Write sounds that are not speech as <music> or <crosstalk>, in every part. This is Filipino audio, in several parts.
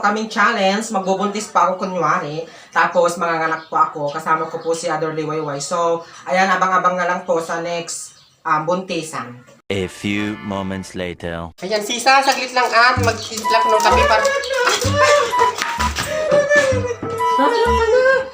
kaming challenge. Magbubuntis pa ako kunwari. Tapos, manganganak po ako. Kasama ko po si Ador Liwayway. So, ayan, abang-abang na lang po sa next um, buntisan. A few moments later. Ayan, sisa, saglit lang an. Magtislak ng kape para... <laughs> Tignan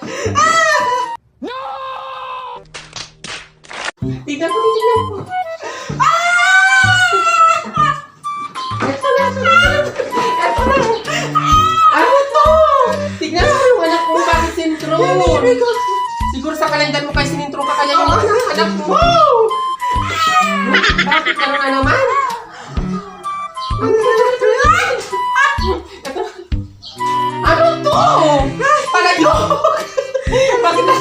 sa kalendar mo kay sinintro ka kaya yung anak, anak mo. Bakit ka na naman? Ano to? Palayok! Bakit na?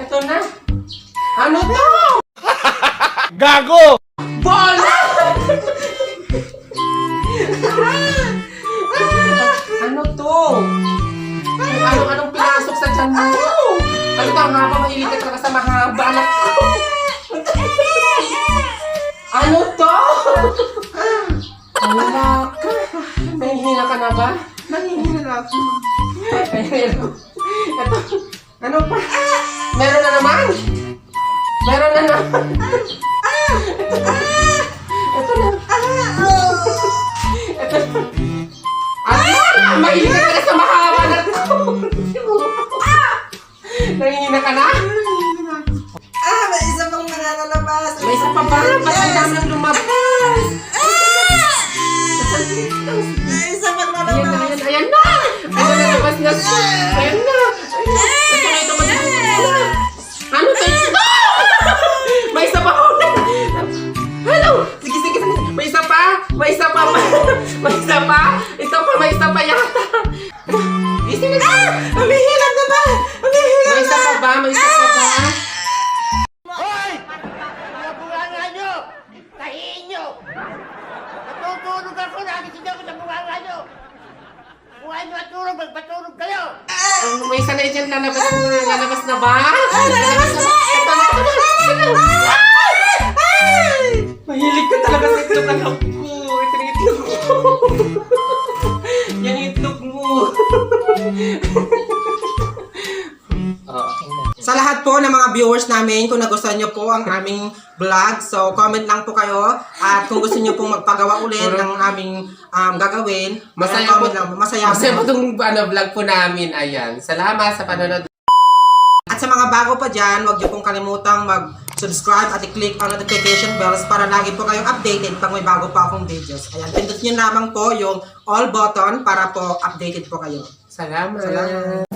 Ito na. Ano to? Gago! Mo? Ano ka sa mahaba. Ko. ano to? Wala ka. Nahihina ka na ba? Nangihina ako. Ito. Ano pa? Meron na naman. Meron na naman. Ito na. Ito na. Ano? Mahilig ka Nangihina ka na? Ah, may isa pang nananalabas. May isa pa ba? Ba't ang dami nang lumabas? May isa pang Ayan na, ayan, ayan na! Ayan na. Ayan na. Kung ano at tulog, magpatulog kayo! Oh, may isa na dyan lalabas na. Lalabas na ba? Lalabas na ba? Ito na, ito na. Mahilig ka talaga sa itlog anak ko. Ito yung itlog mo. <laughs> Yan yung itlog mo. <laughs> Sa lahat po ng mga viewers namin, kung nagustuhan nyo po ang aming vlog, so comment lang po kayo. At kung gusto nyo pong magpagawa ulit ng aming um, gagawin, Masaya comment po. lang. Masaya, Masaya po po. itong ano, vlog po namin. Ayan. Salamat sa panonood. At sa mga bago pa dyan, huwag nyo pong kalimutang mag-subscribe at i-click ang notification bells para lagi po kayong updated pag may bago pa akong videos. Ayan, pindot nyo lamang po yung all button para po updated po kayo. Salamat. Salamat.